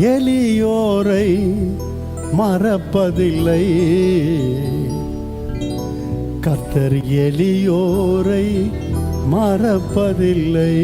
எளியோரை மறப்பதில்லை. கத்தர் எளியோரை மறப்பதில்லை.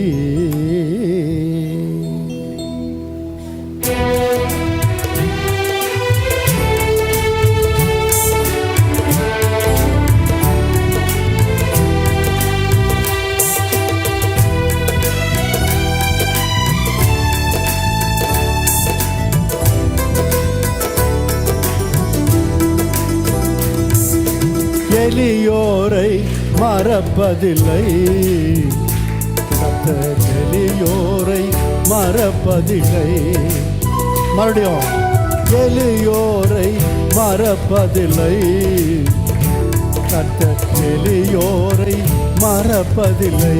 எளியோரை மறப்பதில்லை. கத்தர் எளியோரை மறப்பதில்லை. மறுபடியும் எளியோரை மறப்பதில்லை. கத்தர் எளியோரை மறப்பதில்லை.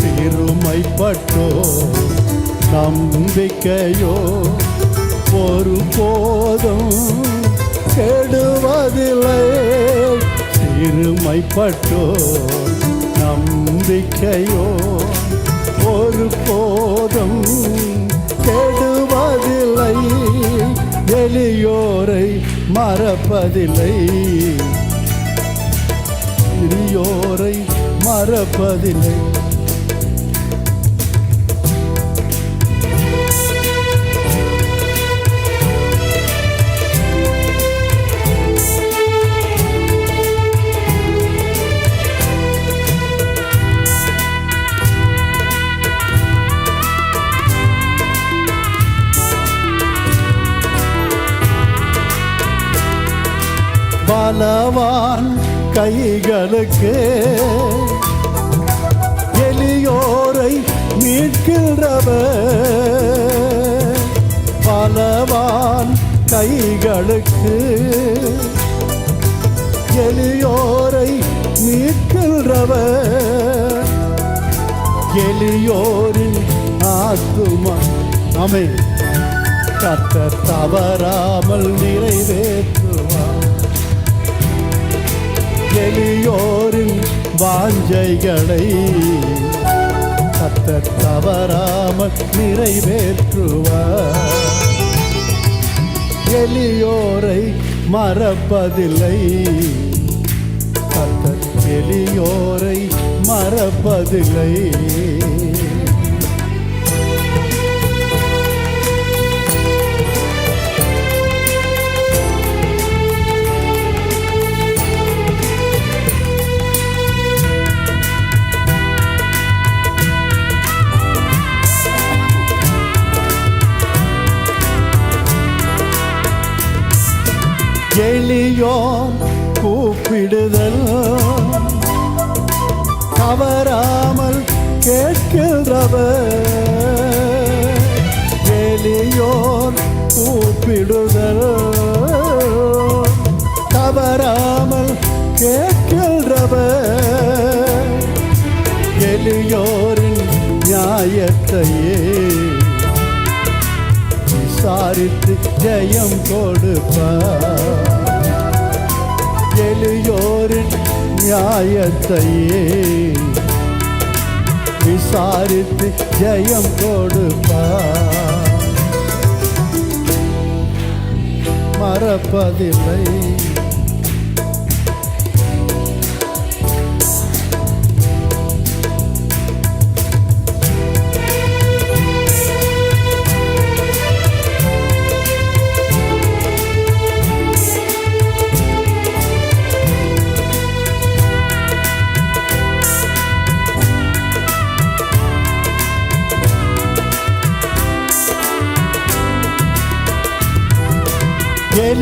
சிறுமைப்பட்டோ நம்பிக்கையோ ஒரு போதும். கெடுவதில்லை சிறுமைப்பட்டோ நம்பிக்கையோ ஒரு போதும் கெடுவதில்லை எளியோரை மறப்பதில்லை. சிறியோரை மறப்பதில்லை. பலவான் கைகளுக்கு. எளியோரை மீட்கின்றவர் பலவான் கைகளுக்கு. எளியோரை மீட்கின்றவர் எளியோரின் ஆத்துமா அமை கத்த தவறாமல் நிறைவேற்றுவார் எளியோரின் வாஞ்சைகளை கத்த தவறாமல் நிறைவேற்றுவார். எளியோரை மறப்பதில்லை. கத்த எளியோரை மறப்பதில்லை. எளியோன் கூப்பிடுதல். தவறாமல் கேட்கிறவர் எளியோர் கூப்பிடுதல். தவறாமல் கேட்கிறவர் ஜெயம் கொடுப்பார். எளியோரின் நியாயத்தையே விசாரித்து ஜெயம் கொடுப்பார். மறப்பதில்லை.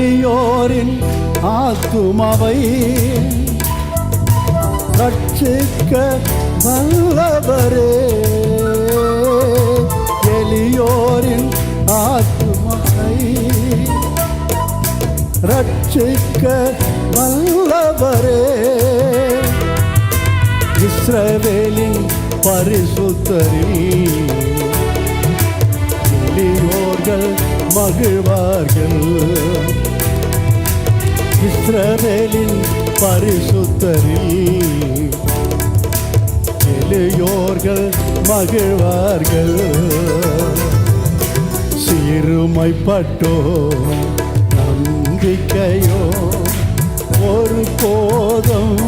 எளியோரின் ஆத்துமாவை ரட்சிக்க வல்லவரே. எளியோரின் ஆத்துமாவை ரட்சிக்க வல்லவரே. இஸ்ரவேலின் பரிசுத்தரில் எளியோர்கள் மகிழ்வார்கள். இஸ்ரவேலின் பரிசுத்தரில் எளியோர்கள் மகிழ்வார்கள். சிறுமைப்பட்டோ நம்பிக்கையோ ஒரு போதும்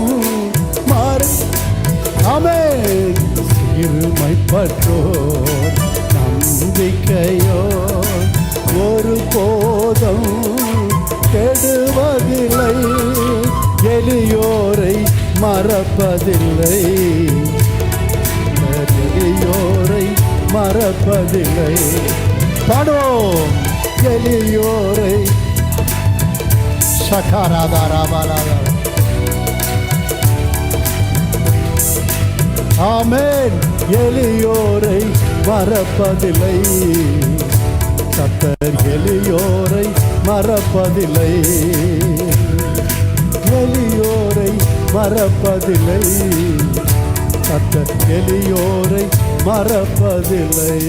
மாறு. அமே சிறுமைப்பட்டோ நம்பிக்கையோ மறப்பதில்லை. எளியோரை மறப்பதில்லை. பாடுவோம். எளியோரை. சகாராதாராபாராதா ஆமேன். எளியோரை மறப்பதில்லை. கத்தர் எளியோரை மறப்பதில்லை. எளியோரை மறப்பதில்லை. கத்த எளியோரை மறப்பதில்லை.